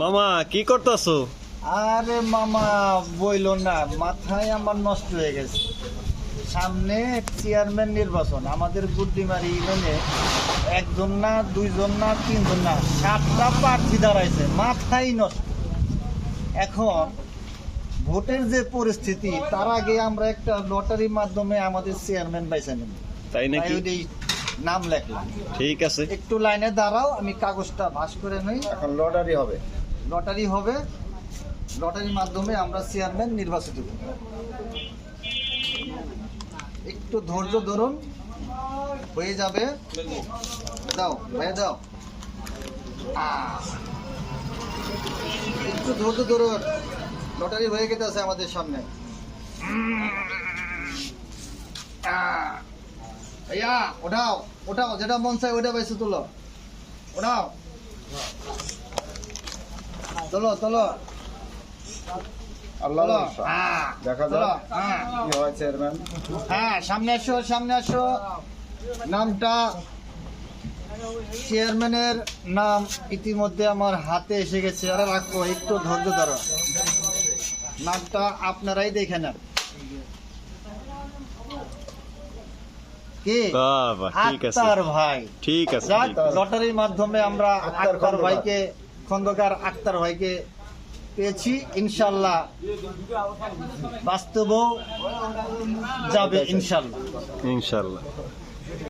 মামা কি করতেছো? আরে মামা বইল না মাথায় আমার নষ্ট হয়ে গেছে। সামনে চেয়ারম্যান নির্বাচন আমাদের গুড্ডিমারি ইউনিয়নে একজন না দুইজন না তিনজন না সাতটা প্রার্থী দাঁড়াইছে মাথায় নষ্ট। এখন ভোটের যে পরিস্থিতি তার আগে আমরা একটা লটারির মাধ্যমে আমাদের চেয়ারম্যান বাইছে নেব। তাই নাকি? নাম লেখলাম। ঠিক আছে। একটু লাইনে দাঁড়াও আমি কাগজটা ভাস করে নেই এখন লটারি হবে। লটারি হবে। লটারির মাধ্যমে আমরা চেয়ারম্যান নির্বাচিত করব একটু ধৈর্য ধরুন। হয়ে যাবে। দাও, ভাইয়া দাও। একটু ধৈর্য ধরুন। লটারি হয়ে গেছে আছে আমাদের সামনে। ওঠাও ওঠাও, যেটা মন চাই ওটা পাইছে তুলো। ওঠাও। তোলো তোলো। আল্লাহ তোলো। ভরসা। হ্যাঁ দেখা যাক হ্যাঁ। কি হয় চেয়ারম্যান। হ্যাঁ সামনে আসো সামনে আসো নামটা চেয়ারম্যানের নাম ইতিমধ্যে আমার হাতে এসে গেছে। আরে রাখো একটু ধৈর্য ধরো। নামটা আপনারাই দেখে নেন। কি? ঠিক আছে। আক্তার ভাই। ঠিক আছে লটারির মাধ্যমে আমরা আক্তার ভাইকে খন্দকার আক্তার ভাইকে পেয়েছি। ইনশাল্লাহ বাস্তবেও যাবে ইনশাল্লাহ। ইনশাল্লাহ।